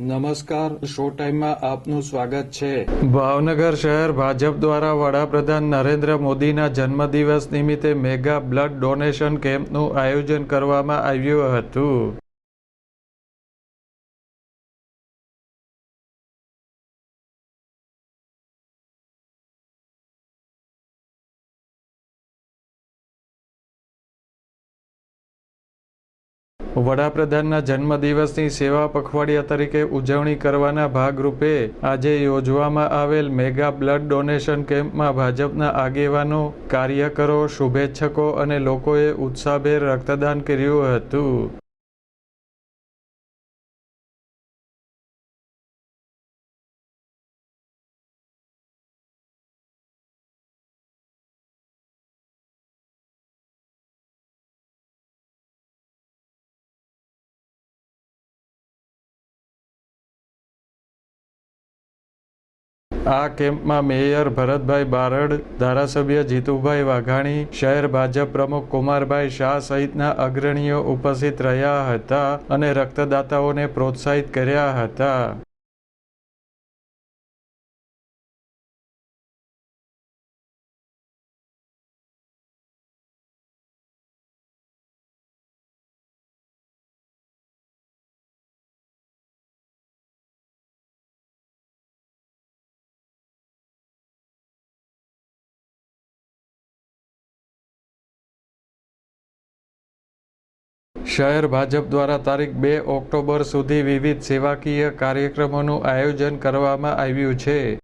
નમસ્કાર, શો ટાઈમમાં આપનું સ્વાગત છે. ભાવનગર શહેર ભાજપ દ્વારા વડાપ્રધાન નરેન્દ્ર મોદીના જન્મદિવસ નિમિત્તે મેગા બ્લડ ડોનેશન કેમ્પનું આયોજન કરવામાં આવ્યું હતું. વડાપ્રધાનના જન્મદિવસની સેવા પખવાડિયા તરીકે ઉજવણી કરવાના ભાગરૂપે આજે યોજવામાં આવેલ મેગા બ્લડ ડોનેશન કેમ્પમાં ભાજપના આગેવાનો, કાર્યકરો, શુભેચ્છકો અને લોકોએ ઉત્સાહભેર રક્તદાન કર્યું હતું. આ કેમ્પમાં મેયર ભરતભાઈ બારડ, ધારાસભ્ય જીતુભાઈ વાઘાણી, શહેર ભાજપ પ્રમુખ કુમારભાઈ શાહ સહિતના અગ્રણીઓ ઉપસ્થિત રહ્યા હતા અને રક્તદાતાઓને પ્રોત્સાહિત કર્યા હતા. શહેર ભાજપ દ્વારા તારીખ બે ઓક્ટોબર સુધી વિવિધ સેવાકીય કાર્યક્રમોનું આયોજન કરવામાં આવ્યું છે.